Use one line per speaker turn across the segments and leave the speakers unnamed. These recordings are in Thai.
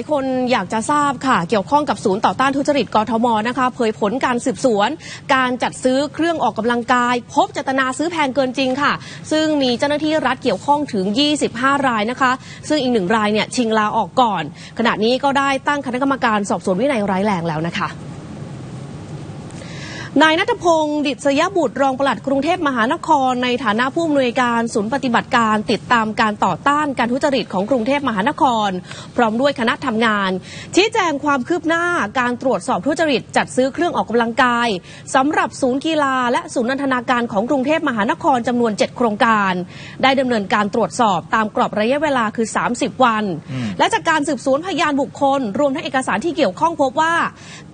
ายคนอยากจะทราบค่ะ เกี่ยวข้องกับศูนย์ต่อต้านทุจริตกทมนะคะ เผยผลการสืบสวน การจัดซื้อเครื่องออกกำลังกาย พบเจตนาซื้อแพงเกินจริงค่ะ ซึ่งมีเจ้าหน้าที่รัฐเกี่ยวข้องถึง 25 รายนะคะ ซึ่งอีกหนึ่งรายเนี่ยชิงลาออกก่อน ขณะนี้ก็ได้ตั้งคณะกรรมการสอบสวนวินัยร้ายแรงแล้วนะคะ นายนัทพงศ์ดิษยบุตรรองปลัดกรุงเทพมหานคร ในฐานะผู้อำนวยการศูนย์ปฏิบัติการติดตามการต่อต้านการทุจริตของกรุงเทพมหานคร พร้อมด้วยคณะทำงาน ชี้แจงความคืบหน้าการตรวจสอบทุจริต จัดซื้อเครื่องออกกำลังกายสำหรับศูนย์กีฬา และศูนย์นันทนาการของกรุงเทพมหานครจำนวน 7 โครงการ ได้ดำเนินการตรวจสอบตามกรอบระยะเวลาคือ 30 วัน และจากการสืบสวนพยานบุคคล รวมทั้งเอกสารที่เกี่ยวข้องพบว่า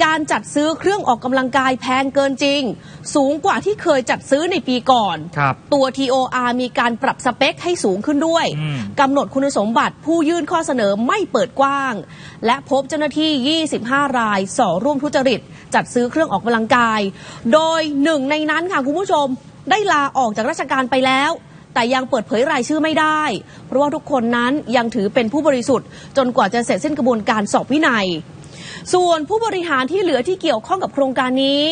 การจัดซื้อเครื่องออกกำลังกายแพงเกินจริงสูงกว่าที่เคยจัดซื้อในปีก่อน
ครับ
ตัว TOR มีการปรับสเปคให้สูงขึ้นด้วย
อืม
กำหนดคุณสมบัติผู้ยื่นข้อเสนอไม่เปิดกว้าง และพบเจ้าหน้าที่ 25 รายส่อร่วมทุจริต จัดซื้อเครื่องออกกำลังกาย โดยหนึ่งในนั้นค่ะคุณผู้ชม ได้ลาออกจากราชการไปแล้วแต่ยังเปิดเผยรายชื่อไม่ได้ เพราะว่าทุกคนนั้นยังถือเป็นผู้บริสุทธิ์ จนกว่าจะเสร็จสิ้นกระบวนการสอบวินัย ส่วนผู้บริหารที่เหลือที่เกี่ยวข้องกับโครงการนี้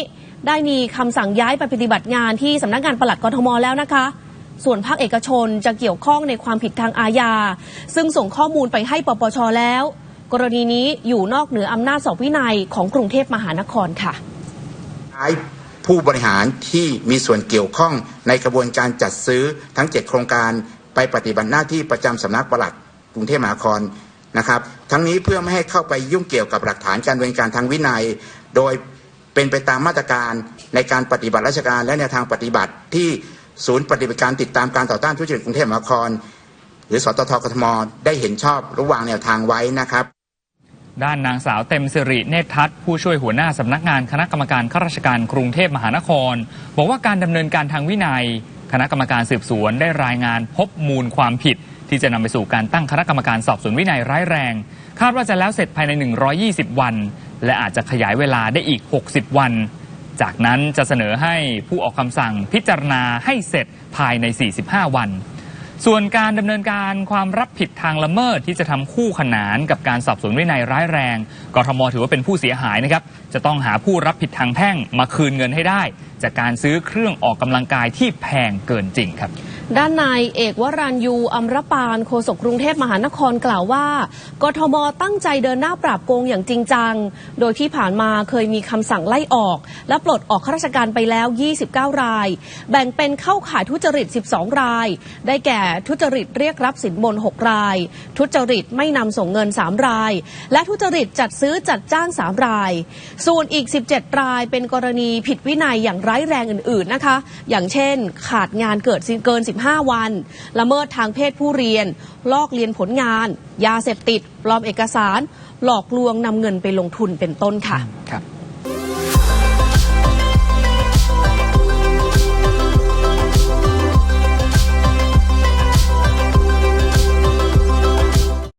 ได้มีคำสั่งย้ายไปปฏิบัติงานที่สำนักงานปลัดกทมแล้วนะคะ ส่วนภาคเอกชนจะเกี่ยวข้องในความผิดทางอาญา ซึ่งส่งข้อมูลไปให้ปปชแล้ว กรณีนี้อยู่นอกเหนืออำนาจสอบวินัยของกรุงเทพมหานครค่ะ
ย้ายผู้บริหารที่มีส่วนเกี่ยวข้องในกระบวนการจัดซื้อทั้ง 7 โครงการไปปฏิบัติหน้าที่ประจำสำนักปลัดกรุงเทพมหานครนะครับ ทั้งนี้เพื่อไม่ให้เข้าไปยุ่งเกี่ยวกับหลักฐานการดำเนินการทางวินัย โดย เป็นไปตามมาตรการในการปฏิบัติราชการและแนวทางปฏิบัติที่ศูนย์ปฏิบัติการติดตามการต่อต้านทุจริตกรุงเทพมหานคร หรือสตทกทม ได้เห็นชอบระหว่างแนวทางไว้นะครับ
ด้านนางสาวเต็มสิริเนตรทัศน์ผู้ช่วยหัวหน้าสำนักงานคณะกรรมการข้าราชการกรุงเทพมหานคร บอกว่าการดำเนินการทางวินัย คณะกรรมการสืบสวนได้รายงานพบมูลความผิด ที่จะนำไปสู่การตั้งคณะกรรมการสอบสวนวินัยร้ายแรง คาดว่าจะแล้วเสร็จภายใน 120 วัน และอาจจะขยายเวลาได้อีก 60 วัน จากนั้นจะเสนอให้ผู้ออกคำสั่งพิจารณาให้เสร็จภายใน 45 วัน ส่วนการดำเนินการความรับผิดทางละเมิดที่จะทำคู่ขนานกับการสอบสวนวินัยร้ายแรง กทมถือว่าเป็นผู้เสียหายนะครับ จะต้องหาผู้รับผิดทางแพ่งมาคืนเงินให้ได้ จากการซื้อเครื่องออกกำลังกายที่แพงเกินจริงครับ
ด้านนายเอกวรัญยูอัมรปานโฆษกกรุงเทพมหานครกล่าวว่า กทมตั้งใจเดินหน้าปราบโกงอย่างจริงจัง โดยที่ผ่านมาเคยมีคำสั่งไล่ออก และปลดออกข้าราชการไปแล้ว 29 ราย แบ่งเป็นเข้าข่ายทุจริต 12 ราย ได้แก่ทุจริตเรียกรับสินบน 6 ราย ทุจริตไม่นำส่งเงิน 3 ราย และทุจริตจัดซื้อจัดจ้าง 3 ราย ส่วนอีก 17 รายเป็นกรณีผิดวินัยอย่างร้ายแรงอื่น ๆนะคะ อย่างเช่น ขาดงานเกิดเกิน15วัน ละเมิดทางเพศผู้เรียน ลอกเรียนผลงาน ยาเสพติด ปลอมเอกสาร หลอกลวงนำเงินไปลงทุนเป็นต้นค่ะ
ครับ